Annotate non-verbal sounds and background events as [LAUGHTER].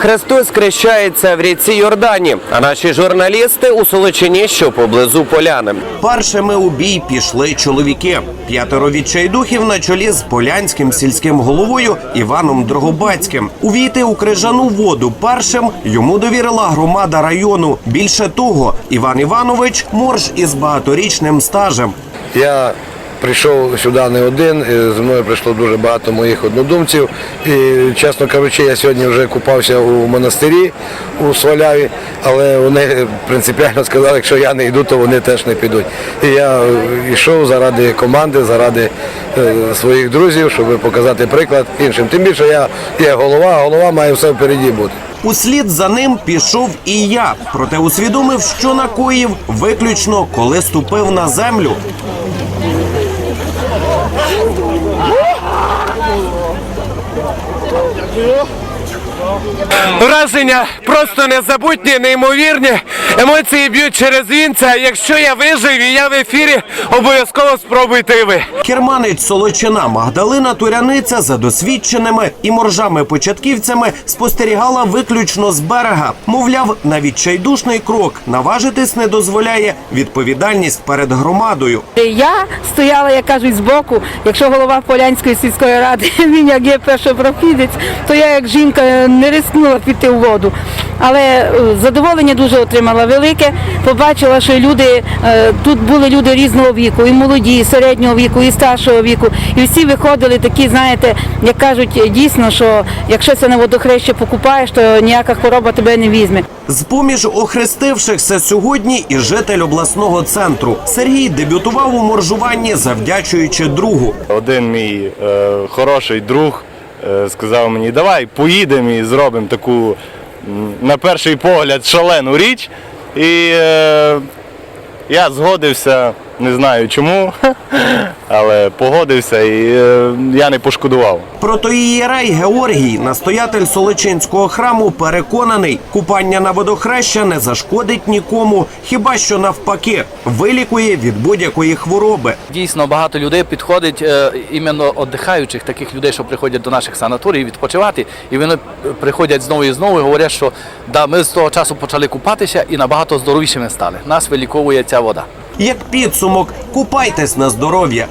Христос хрещається в ріці Йордані, а наші журналісти у Солочині, що поблизу поляни. Першими у бій пішли чоловіки. П'ятеро відчайдухів на чолі з полянським сільським головою Іваном Дрогобацьким. Увійти у крижану воду першим йому довірила громада району. Більше того, Іван Іванович морж із багаторічним стажем. Я прийшов сюди не один, зі мною прийшло дуже багато моїх однодумців. І, чесно кажучи, я сьогодні вже купався у монастирі у Сваляві, але вони принципіально сказали, якщо я не йду, то вони теж не підуть. І я йшов заради команди, заради е, своїх друзів, щоб показати приклад іншим. Тим більше я є голова, а голова має все впереді бути. Услід за ним пішов і я, проте усвідомив, що накоїв виключно коли ступив на землю. 아, Враження просто незабутні, неймовірні. Емоції б'ють через вінця. Якщо я вижив і я в ефірі, обов'язково спробуйте і ви. Керманець Солочина Магдалина Туряниця за досвідченими і моржами-початківцями спостерігала виключно з берега. Мовляв, навіть чайдушний крок наважитись не дозволяє відповідальність перед громадою. Я стояла, як кажуть, збоку. Якщо голова Полянської сільської ради, [LAUGHS] він як є першопрохідець, то я як жінка не рискнула піти в воду. Але е, задоволення дуже отримала велике. Побачила, що люди е, тут були люди різного віку, і молоді, і середнього віку, і старшого віку. І всі виходили такі, знаєте, як кажуть, дійсно, що якщо це на водохреще покупаєш, то ніяка хвороба тебе не візьме. З-поміж охрестившихся сьогодні і житель обласного центру Сергій дебютував у моржуванні, завдячуючи другу. Один мій е, хороший друг сказав мені, давай поїдемо і зробимо таку, на перший погляд, шалену річ. І е, я згодився, не знаю чому, [LAUGHS] але погодився і е, я не пошкодував. Протоієрей Георгій, настоятель Солочинського храму, переконаний, купання на водохреща не зашкодить нікому, хіба що навпаки вилікує від будь-якої хвороби. Дійсно багато людей підходить е, іменно віддихаючих, таких людей, що приходять до наших санаторій відпочивати, і вони приходять знову і знову і говорять, що да, ми з того часу почали купатися і набагато здоровішими стали. Нас виліковує ця вода. Як підсумок, купайтесь на здоров'я.